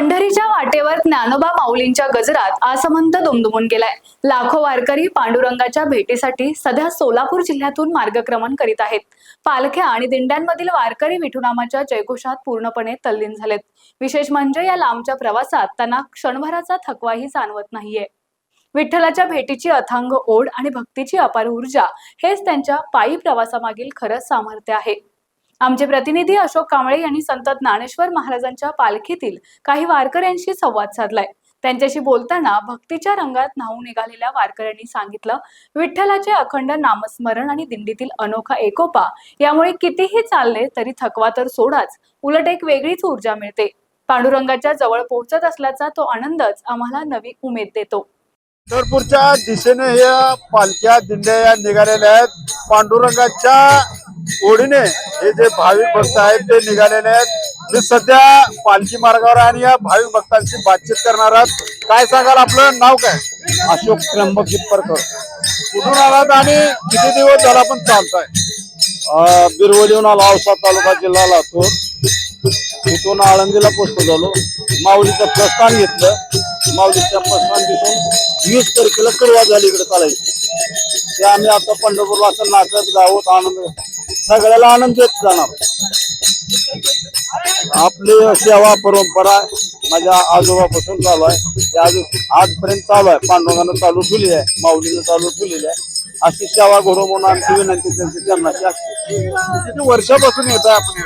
पंढरीच्या वाटेवर ज्ञानोबा माऊलींच्या गजरात आसमंत दुमदुमून गेलाय. लाखो वारकरी पांडुरंगाच्या भेटीसाठी सध्या सोलापूर जिल्ह्यातून मार्गक्रमण करीत आहेत. पालख्या आणि दिंड्यांमधील वारकरी विठुनामाच्या जयघोषात पूर्णपणे तल्लीन झालेत. विशेष म्हणजे या लांबच्या प्रवासात त्यांना क्षणभराचा थकवाही जाणवत नाहीये. विठ्ठलाच्या भेटीची अथांग ओढ आणि भक्तीची अपार ऊर्जा हेच त्यांच्या पायी प्रवासामागील खरं सामर्थ्य आहे. आमचे प्रतिनिधी अशोक कांबळे यांनी संत ज्ञानेश्वर महाराजांच्या पालखीतील काही वारकऱ्यांशी संवाद साधलाय. त्यांच्याशी बोलताना भक्तीच्या रंगात न्हावून निघालेल्या वारकऱ्यांनी सांगितलं विठ्ठलाचे अखंड नामस्मरण आणि दिंडीतील अनोखा एकोपा यामुळे कितीही चालले तरी थकवा तर सोडाच उलट एक वेगळीच ऊर्जा मिळते. पांडुरंगाच्या जवळ पोहोचत असल्याचा तो आनंदच आम्हाला नवी उमेद देतो. पंढरपूरच्या दिशेने या पालख्या दिंड्या या निघालेल्या आहेत. पांडुरंगाच्या ओढीने हे जे भाविक भक्त आहेत ते निघालेले आहेत. मी सध्या पालखी मार्गावर आणि या भाविक भक्तांशी बातचीत करणार आहात. काय सांगाल आपलं? नाव काय? अशोक त्र्यंबक जिप्परकर कुठून आलात आणि किती दिवस झाला पण चालताय? बिरवलीहून आलो औसा तालुका जिल्हा लातूर. तिथून आळंदीला पोचतो झालो. माऊलीचं प्रस्थान घेतलं. माऊलीच्या प्रस्थान दिसून वीस तारखेला कडवा झाली इकडे चालायची. ते आम्ही आता पंढरपूरला असं नाचत गावत आनंद सगळ्याला आनंद देत जाणार. आपली सेवा परंपरा माझ्या आजोबापासून चालू आहे. ते आज आजपर्यंत चालू आहे. पांडुरंगानं चालू ठेवली आहे. माऊलीनं चालू ठेवलेली आहे. अशी सेवा घडू म्हणून आमची विनंती त्यांची चरणाची असते. किती वर्षापासून येत आहे आपण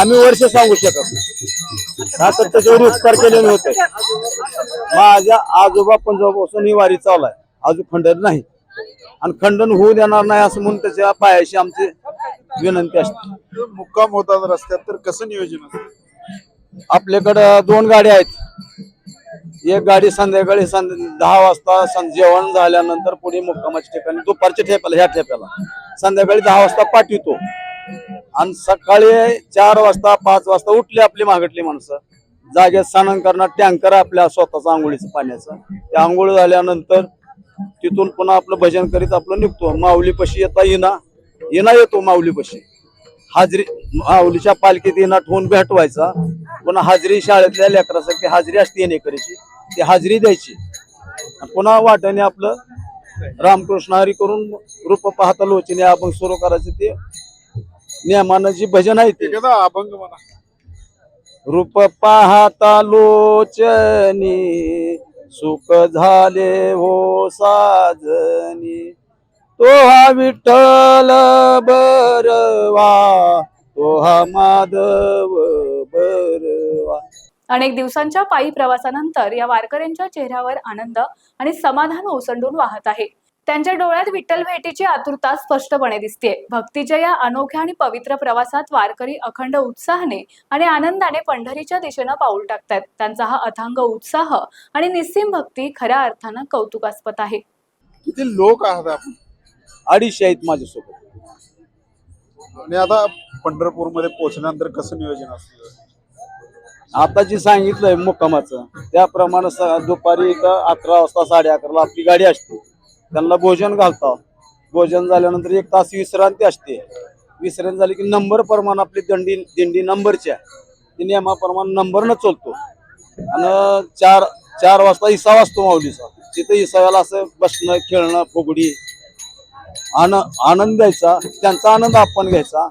आम्ही वर्ष सांगू शकत नाही. का तर त्याच्यावर उपकार केलेले होते. माझ्या आजोबा पंजोबापासून ही वारी चालू आहे. अजून खंडन नाही. आणि खंडन होऊ देणार नाही असं म्हणून त्याच्या पायाशी आमची विनंती असते. मुक्काम होतात रस्त्यात तर कसं नियोजन असतं आपल्याकडं दोन गाड्या आहेत. एक गाडी संध्याकाळी संध्या दहा वाजता जेवण झाल्यानंतर पुढे मुक्कामाच्या ठिकाणी दुपारच्या ठेप्याला ह्या ठेप्याला. संध्याकाळी दहा वाजता पाठवितो. आणि सकाळी चार वाजता पाच वाजता उठली आपली मागटली माणसं. जागेत स्नान करणार टँकर आपल्या स्वतःचा आंघोळीचं पाण्याचं. ते आंघोळ झाल्यानंतर तिथून पुन्हा आपलं भजन करीत आपलं निघतो. माऊलीपाशी येता येना येणा येतो माऊलीपाशी हाजरी माऊलीच्या पालखीत येणा ठेवून भेटवायचा. पुन्हा हाजरी शाळेतल्या लेकरासाठी हाजरी असते येणेकरीची ती हाजरी द्यायची. पुन्हा वाट्याने आपलं रामकृष्ण हरी करून रूप पाहता लोचने आपण सुरू करायचं ते नियमानं जी भजन आहे ते. एखादा अभंग म्हणा. रूप पाहता लोचनी सुख झाले हो साजनी. तो हा विठ्ठल बरवा तो हा माधव बरवा. अनेक दिवसांच्या पायी प्रवासानंतर या वारकऱ्यांच्या चेहऱ्यावर आनंद आणि समाधान ओसंडून वाहत आहे. त्यांच्या डोळ्यात विठ्ठल भेटीची आतुरता स्पष्टपणे दिसते भक्तीच्या या अनोख्या आणि पवित्र प्रवासात वारकरी अखंड उत्साहाने आणि आनंदाने पंढरीच्या दिशेनं पाऊल टाकतात त्यांचा हा अथांग उत्साह आणि निस्सीम भक्ती खऱ्या अर्थानं कौतुकास्पद आहे. किती लोक आहात आपण? अडीचशे आहेत माझ्यासोबत. आणि आता पंढरपूरमध्ये पोहोचल्यानंतर कसं नियोजन असतं? आता जे सांगितलंय मुक्कामाचं त्याप्रमाणे दुपारी इथं अकरा वाजता साडे अकराला आपली गाडी असते. त्यांना भोजन घालतो. भोजन झाल्यानंतर एक तास विश्रांती असते. विश्रांती झाली की नंबर प्रमाण आपली दंडी दिंडी नंबरची आहे. ती नियमाप्रमाणे नंबरनं चलतो. आणि चार चार वाजता इसा वाजतो माऊलीचा. तिथं इसाव्याला असं बसणं खेळणं फुगडी आन आनंद द्यायचा त्यांचा आनंद आपण घ्यायचा.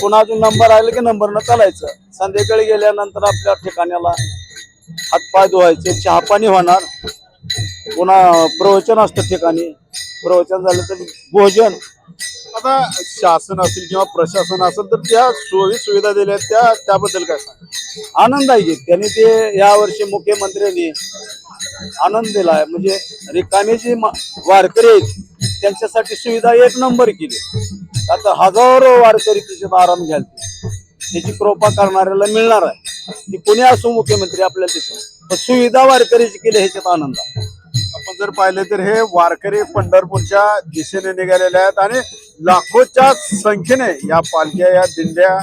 पुन्हा अजून नंबर आले की नंबरनं चालायचं. संध्याकाळी गेल्यानंतर आपल्या ठिकाण्याला हातपाय धुवायचे चहा पाणी होणार. पुन्हा प्रवचन असतं ठिकाणी. प्रवचन झालं तर भोजन. आता शासन असेल किंवा प्रशासन असेल तर त्या सोयी सुविधा दिल्या त्या त्याबद्दल काय सांगा आनंद आहे की त्यांनी ते यावर्षी मुख्यमंत्र्यांनी आनंद दिला आहे म्हणजे रिकामे जे वारकरी आहेत त्यांच्यासाठी सुविधा एक नंबर केली. आता हजारो वारकरी त्याच्यात आराम घ्याल त्याची कृपा करणाऱ्याला मिळणार आहे. ती कोणी असो मुख्यमंत्री आपल्याला पण सुविधा वारकरीची केली ह्याच्यात आनंद आहे. आपण जर पाहिले तर हे वारकरी पंढरपूरच्या दिशेने निघालेले आहेत आणि लाखोच्या संख्येने या पालख्या या दिंड्या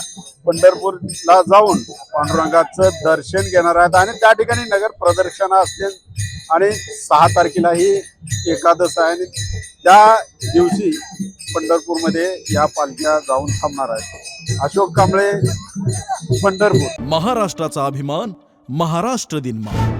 पंढरपूरला जाऊन पांडुरंगाचं दर्शन घेणार आहेत. आणि त्या ठिकाणी नगर प्रदर्शन असतील आणि सहा तारखेला ही एकादश आहे आणि त्या दिवशी पंढरपूरमध्ये या पालख्या जाऊन थांबणार आहेत. अशोक कांबळे पंढरपूर. महाराष्ट्राचा अभिमान महाराष्ट्र दिनमा